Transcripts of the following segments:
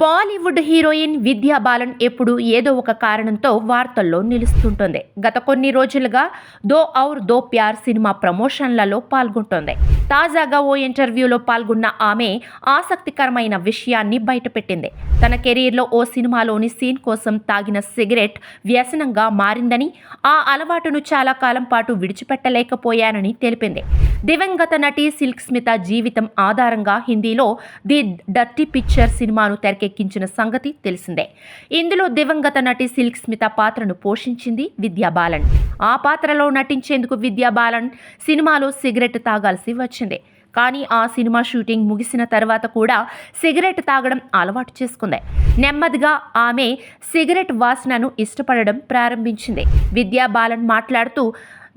Bollywood heroine విద్యా balun ఎప్పుడు ఏదో ఒక కారణంతో వార్తల్లో నిలుస్తుంటుంది. గత కొన్ని రోజులుగా దో ఔర్ దో ప్యార్ సినిమా ప్రమోషన్లలో పాల్గొంటోంది. తాజాగా ఓ ఇంటర్వ్యూలో పాల్గొన్న ఆమె ఆసక్తికరమైన విషయాన్ని బయటపెట్టింది. తన కెరీర్లో ఓ సినిమాలోని సీన్ కోసం తాగిన సిగరెట్ వ్యసనంగా మారిందని ఆ అలవాటును చాలా కాలం పాటు విడిచిపెట్టలేకపోయానని తెలిపింది. దివంగత నటి సిల్క్ స్మిత జీవితం ఆధారంగా హిందీలో ది డర్టీ పిక్చర్ సినిమాను తెరకెక్కించిన సంగతి తెలిసిందే. ఇందులో దివంగత నటి సిల్క్ స్మిత పాత్రను పోషించింది విద్యా బాలన్. ఆ పాత్రలో నటించేందుకు విద్యా బాలన్ సినిమాలో సిగరెట్ తాగాల్సి వచ్చింది. కానీ ఆ సినిమా షూటింగ్ ముగిసిన తర్వాత కూడా సిగరెట్ తాగడం అలవాటు చేసుకుంది. నెమ్మదిగా ఆమె సిగరెట్ వాసనను ఇష్టపడడం ప్రారంభించింది. విద్యా బాలన్ మాట్లాడుతూ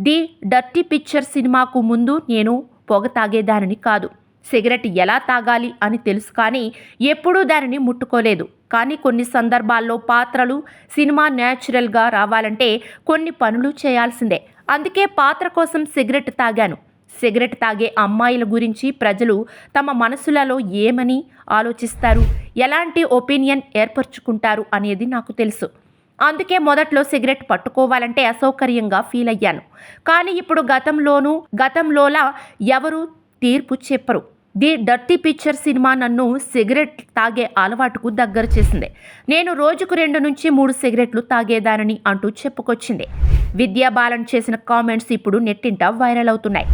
ది డర్టీ పిక్చర్ సినిమాకు ముందు నేను పొగ తాగేదానిని కాదు. సిగరెట్ ఎలా తాగాలి అని తెలుసు కానీ ఎప్పుడూ దానిని ముట్టుకోలేదు. కానీ కొన్ని సందర్భాల్లో పాత్రలు సినిమా న్యాచురల్గా రావాలంటే కొన్ని పనులు చేయాల్సిందే. అందుకే పాత్ర కోసం సిగరెట్ తాగాను. సిగరెట్ తాగే అమ్మాయిల గురించి ప్రజలు తమ మనసులలో ఏమని ఆలోచిస్తారు? ఎలాంటి ఒపీనియన్ ఏర్పరచుకుంటారు అనేది నాకు తెలుసు. అందుకే మొదట్లో సిగరెట్ పట్టుకోవాలంటే అసౌకర్యంగా ఫీల్ అయ్యాను. కానీ ఇప్పుడు గతంలోనూ గతంలోలా ఎవరు తీర్పు చెప్పరు. ది డర్టీ పిక్చర్ సినిమా నన్ను సిగరెట్ తాగే అలవాటుకు దగ్గర చేసింది. నేను రోజుకు రెండు నుంచి మూడు సిగరెట్లు తాగేదానని అంటూ చెప్పుకొచ్చింది. విద్యా బాలన్ చేసిన కామెంట్స్ ఇప్పుడు నెట్టింట వైరల్ అవుతున్నాయి.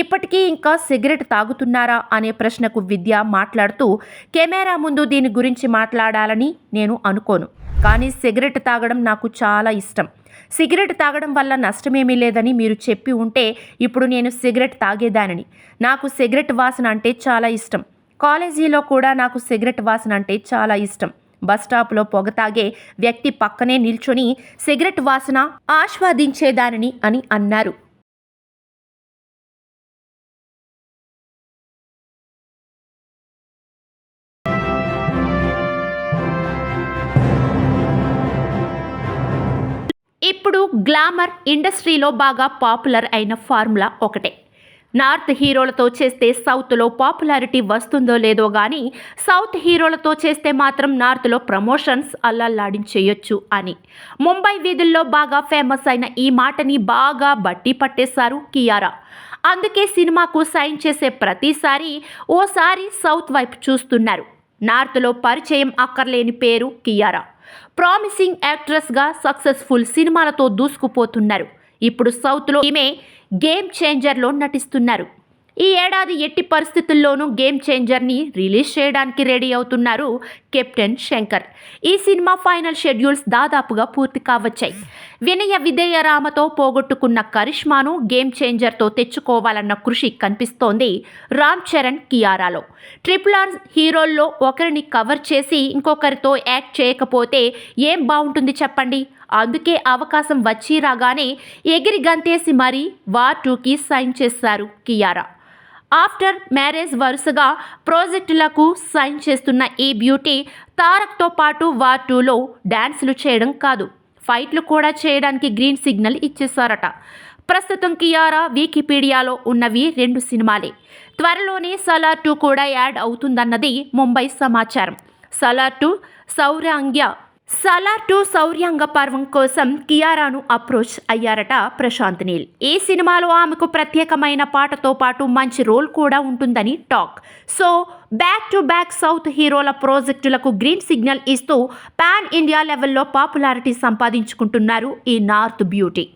ఇప్పటికీ ఇంకా సిగరెట్ తాగుతున్నారా అనే ప్రశ్నకు విద్య మాట్లాడుతూ కెమెరా ముందు దీని గురించి మాట్లాడాలని నేను అనుకోను. కానీ సిగరెట్ తాగడం నాకు చాలా ఇష్టం. సిగరెట్ తాగడం వల్ల నష్టమేమీ లేదని మీరు చెప్పి ఉంటే ఇప్పుడు నేను సిగరెట్ తాగేదానని. నాకు సిగరెట్ వాసన అంటే చాలా ఇష్టం. కాలేజీలో కూడా నాకు సిగరెట్ వాసన అంటే చాలా ఇష్టం. బస్ స్టాప్లో పొగ తాగే వ్యక్తి పక్కనే నిల్చొని సిగరెట్ వాసన ఆస్వాదించేదానిని అని అన్నారు. ఇప్పుడు గ్లామర్ ఇండస్ట్రీలో బాగా పాపులర్ అయిన ఫార్ములా ఒకటే. నార్త్ హీరోలతో చేస్తే సౌత్లో పాపులారిటీ వస్తుందో లేదో కానీ సౌత్ హీరోలతో చేస్తే మాత్రం నార్త్లో ప్రమోషన్స్ అల్లల్లాడించేయొచ్చు అని. ముంబై వీధుల్లో బాగా ఫేమస్ అయిన ఈ మాటని బాగా బట్టి పట్టేశారు కియారా. అందుకే సినిమాకు సైన్ చేసే ప్రతిసారి ఓసారి సౌత్ వైపు చూస్తున్నారు. నార్త్లో పరిచయం అక్కర్లేని పేరు కియారా. ప్రామిసింగ్ యాక్ట్రెస్గా సక్సెస్ఫుల్ సినిమాలతో దూసుకుపోతున్నారు. ఇప్పుడు సౌత్లో ఈమె గేమ్ చేంజర్లో నటిస్తున్నారు. ఈ ఏడాది ఎట్టి పరిస్థితుల్లోనూ గేమ్ చేంజర్ని రిలీజ్ చేయడానికి రెడీ అవుతున్నారు కెప్టెన్ శంకర్. ఈ సినిమా ఫైనల్ షెడ్యూల్స్ దాదాపుగా పూర్తి కావచ్చాయి. వినయ విధేయ రామతో పోగొట్టుకున్న కరిష్మాను గేమ్ చేంజర్తో తెచ్చుకోవాలన్న కృషి కనిపిస్తోంది రామ్ చరణ్ కియారాలో. ట్రిపుల్ ఆర్ హీరోల్లో ఒకరిని కవర్ చేసి ఇంకొకరితో యాక్ట్ చేయకపోతే ఏం బాగుంటుంది చెప్పండి? అందుకే అవకాశం వచ్చి రాగానే ఎగిరి గంతేసి మరీ వార్ టూకి సైన్ చేశారు కియారా. ఆఫ్టర్ మ్యారేజ్ వరుసగా ప్రాజెక్టులకు సైన్ చేస్తున్న ఈ బ్యూటీ తారక్తో పాటు వార్ టూలో డ్యాన్సులు చేయడం కాదు. ఫైట్లు కూడా చేయడానికి గ్రీన్ సిగ్నల్ ఇచ్చేశారట. ప్రస్తుతం కియారా వికీపీడియాలో ఉన్నవి రెండు సినిమాలే. త్వరలోనే సలార్ టూ కూడా యాడ్ అవుతుందన్నది ముంబై సమాచారం. సలార్ టూ సౌరాంగ్య సలార్ టు సౌర్యాంగ పర్వం కోసం కియారాను అప్రోచ్ అయ్యారట ప్రశాంత్ నీల్. ఈ సినిమాలో ఆమెకు ప్రత్యేకమైన పాటతో పాటు మంచి రోల్ కూడా ఉంటుందని talk. So back to back south హీరోల ప్రాజెక్టులకు గ్రీన్ సిగ్నల్ ఇస్తూ పాన్ ఇండియా లెవెల్లో పాపులారిటీ సంపాదించుకుంటున్నారు ఈ నార్త్ బ్యూటీ.